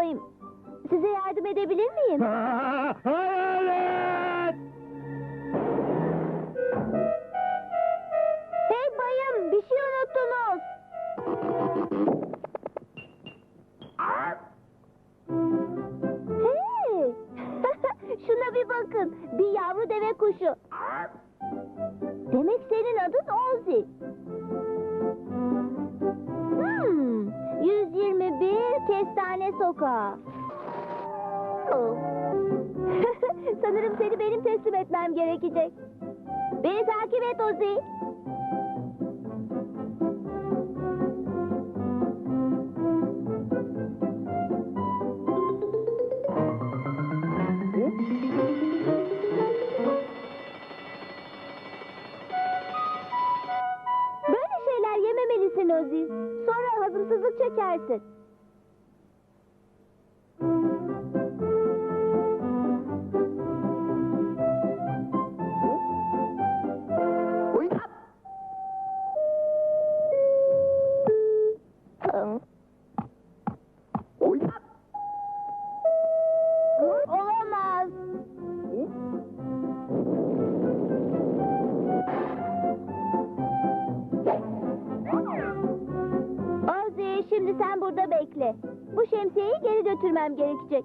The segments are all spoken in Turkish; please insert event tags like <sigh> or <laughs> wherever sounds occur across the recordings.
Albayım, size yardım edebilir miyim? Hayalet! Hey bayım, bir şey unuttunuz. Hey! <laughs> Şuna bir bakın, bir yavru deve kuşu. Demek senin adın Ozi. Hmm, 121, Kestane Sokağı. Oh. <laughs> Sanırım seni benim teslim etmem gerekecek. Beni takip et Ozzy. Böyle şeyler yememelisin Ozzy. Sonra hazımsızlık çekersin. Burada bekle. Bu şemsiyeyi geri götürmem gerekecek.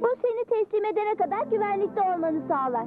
Bu seni teslim edene kadar güvenlikte olmanı sağlar.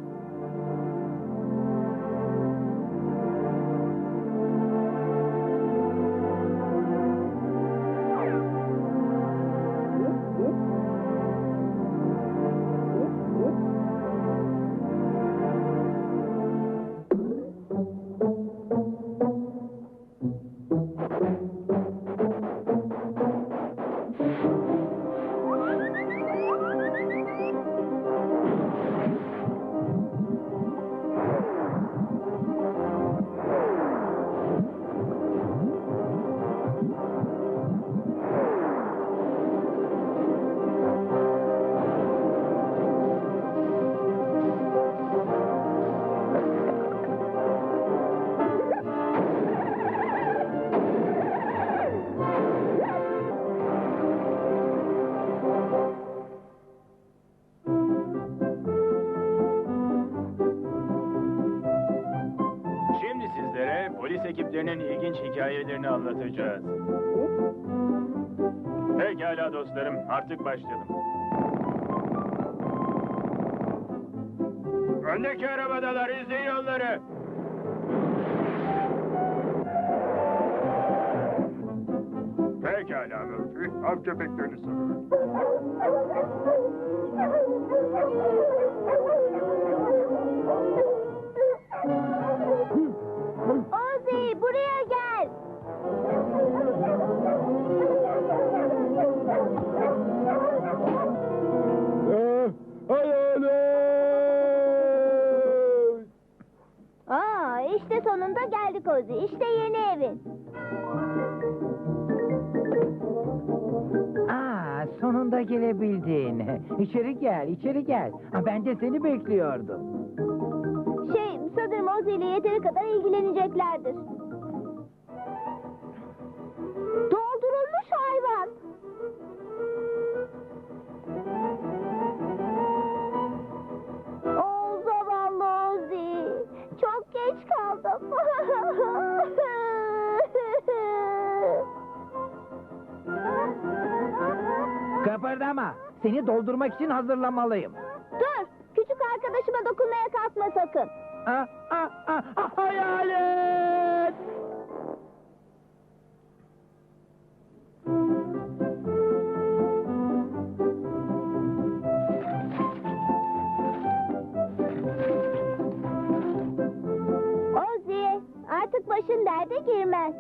Polis ekiplerinin ilginç hikayelerini anlatacağız. Pekala dostlarım, artık başlayalım. Öndeki arabadalar, izleyin onları. Pekala Murphy, av köpeklerini sanırım. <laughs> işte sonunda geldik Ozzy. İşte yeni evin. Aa, sonunda gelebildin. <laughs> İçeri gel, içeri gel. Ha, Ben de seni bekliyordum. Şey, sanırım Ozzy ile yeteri kadar ilgileneceklerdir. Kaldım. <laughs> Kıpırdama. Seni doldurmak için hazırlamalıyım. Dur, küçük arkadaşıma dokunmaya kalkma sakın. Ah, ah, ah, ah, hayalet! Başın derde girmez.